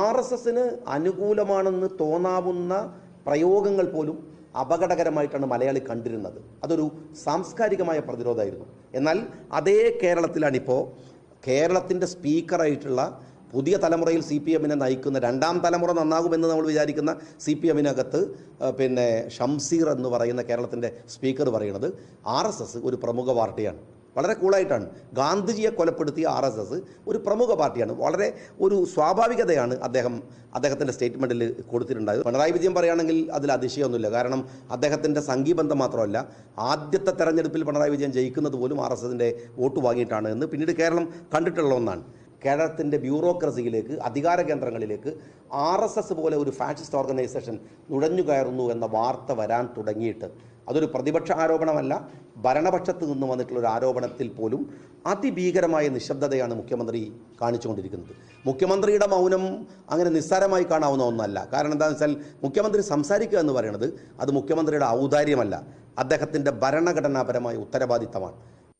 R S എസിന് അനുകൂലമാണെന്ന് തോന്നാവുന്ന പ്രയോഗങ്ങൾ പോലും അപകടകരമായിട്ടാണ് മലയാളി കണ്ടിരുന്നത്. അതൊരു സാംസ്കാരികമായ പ്രതിരോധമായിരുന്നു. എന്നാൽ അതേ കേരളത്തിലാണിപ്പോൾ കേരളത്തിന്റെ സ്പീക്കറായിട്ടുള്ള പുതിയ തലമുറയിൽ സി പി എമ്മിനെ നയിക്കുന്ന രണ്ടാം തലമുറ നന്നാകുമെന്ന് നമ്മൾ വിചാരിക്കുന്ന സി പി എമ്മിനകത്ത് പിന്നെ ഷംസീർ എന്ന് പറയുന്ന കേരളത്തിന്റെ സ്പീക്കർ പറയുന്നത് ആർ ഒരു പ്രമുഖ പാർട്ടിയാണ്. വളരെ കൂളായിട്ടാണ്. ഗാന്ധിജിയെ കൊലപ്പെടുത്തിയ ആർ എസ് എസ് ഒരു പ്രമുഖ പാർട്ടിയാണ്. വളരെ ഒരു സ്വാഭാവികതയാണ് അദ്ദേഹം അദ്ദേഹത്തിന്റെ സ്റ്റേറ്റ്മെന്റിൽ കൊടുത്തിട്ടുണ്ടായത്. പിണറായി വിജയൻ പറയുകയാണെങ്കിൽ അതിൽ അതിശയമൊന്നുമില്ല. കാരണം അദ്ദേഹത്തിന്റെ സംഘീബന്ധം മാത്രമല്ല ആദ്യത്തെ തെരഞ്ഞെടുപ്പിൽ പിണറായി വിജയൻ ജയിക്കുന്നത് പോലും ആർ എസ് എസിന്റെ വോട്ട് വാങ്ങിയിട്ടാണ് എന്ന് പിന്നീട് കേരളം കണ്ടിട്ടുള്ള ഒന്നാണ്. കേരളത്തിന്റെ ബ്യൂറോക്രസിയിലേക്ക് അധികാര കേന്ദ്രങ്ങളിലേക്ക് ആർ എസ് എസ് പോലെ ഒരു ഫാഷിസ്റ്റ് ഓർഗനൈസേഷൻ നുഴഞ്ഞു കയറുന്നു എന്ന വാർത്ത വരാൻ തുടങ്ങിയിട്ട് അതൊരു പ്രതിപക്ഷ ആരോപണമല്ല ഭരണപക്ഷത്ത് നിന്ന് വന്നിട്ടുള്ള ഒരു ആരോപണത്തിൽ പോലും അതിഭീകരമായ നിശബ്ദതയാണ് മുഖ്യമന്ത്രി കാണിച്ചുകൊണ്ടിരിക്കുന്നത്. മുഖ്യമന്ത്രിയുടെ മൗനം അങ്ങനെ നിസ്സാരമായി കാണാവുന്ന ഒന്നല്ല. കാരണം എന്താണെന്ന് വെച്ചാൽ മുഖ്യമന്ത്രി സംസാരിക്കുക എന്ന് പറയുന്നത് അത് മുഖ്യമന്ത്രിയുടെ ഔദാര്യമല്ല. അദ്ദേഹത്തിന്റെ ഭരണഘടനാപരമായ ഉത്തരവാദിത്തമാണ്.